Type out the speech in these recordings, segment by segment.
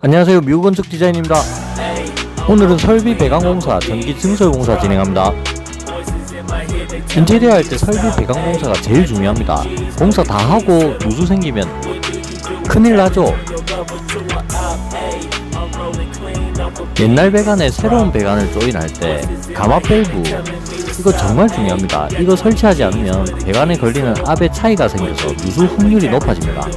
안녕하세요. 미국건축 디자인입니다. 오늘은 설비 배관공사 전기 증설공사 진행합니다. 인테리어 할 때 설비 배관공사가 제일 중요합니다. 공사 다 하고 누수 생기면 큰일 나죠 옛날 배관에 새로운 배관을 조인할 때 가마 밸브 이거 정말 중요합니다 이거 설치하지 않으면 배관에 걸리는 압의 차이가 생겨서 누수 확률이 높아집니다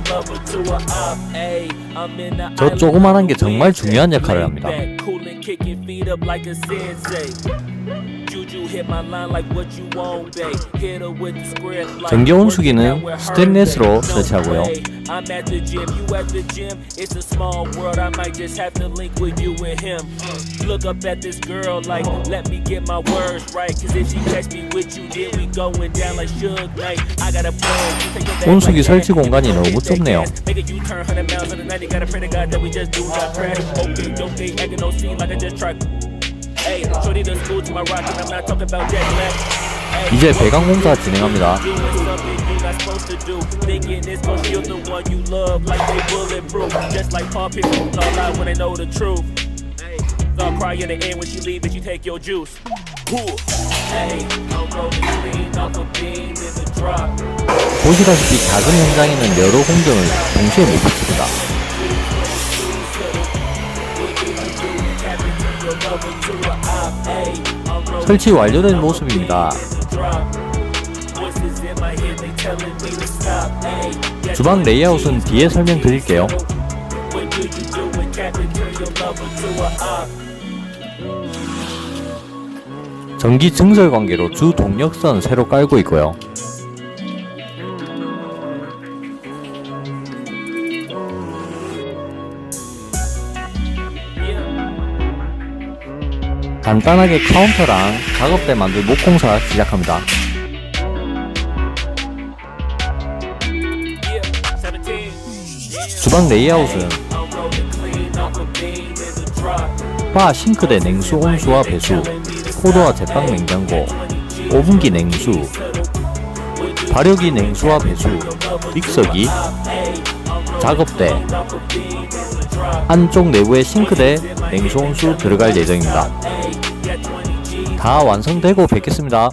저 조그만한 게 정말 중요한 역할을 합니다. 전기 온수기는 스테인레스로 설치하고요. I'm at the gym, you at the gym. It's a small world. I might just have to link with you and him. Look up at this girl like, let me get my words right. Cause if she catch me with you, then we going down like Suge Knight. I got a plan. 온수기 설치. 공간이 너무 좁네요. Make a U-turn, 100 miles in the night. You gotta pray to God that we just do not crash. Okay, okay, acting no scene like I just tried. Hey, shorty the school to my rock, and I'm not talking about Black. Hey, 이제 배관 공사 진행합니다. Supposed to do. Thinking it's gonna shield the one you love like they bulletproof. Just like Paul Pierce, all lie when they know the truth. Hey, I'll cry in the end when she leave and you take your juice. Cool. Hey, I'm rolling clean off a beam in the drop. 보시다시피 작은 현장에는 여러 공정을 동시에 못 붙입니다. 설치 완료된 모습입니다. 주방 레이아웃은 뒤에 설명드릴게요. 전기 증설 관계로 주 동력선 새로 깔고 있고요. 간단하게 카운터랑 작업대 만들 목공사 시작합니다. 주방 레이아웃은. 바 싱크대 냉수 온수와 배수, 코드와 제빵 냉장고, 오븐기 냉수, 발효기 냉수와 배수, 믹서기, 작업대, 한쪽 내부에 싱크대, 냉수 온수 들어갈 예정입니다. 다 완성되고 뵙겠습니다.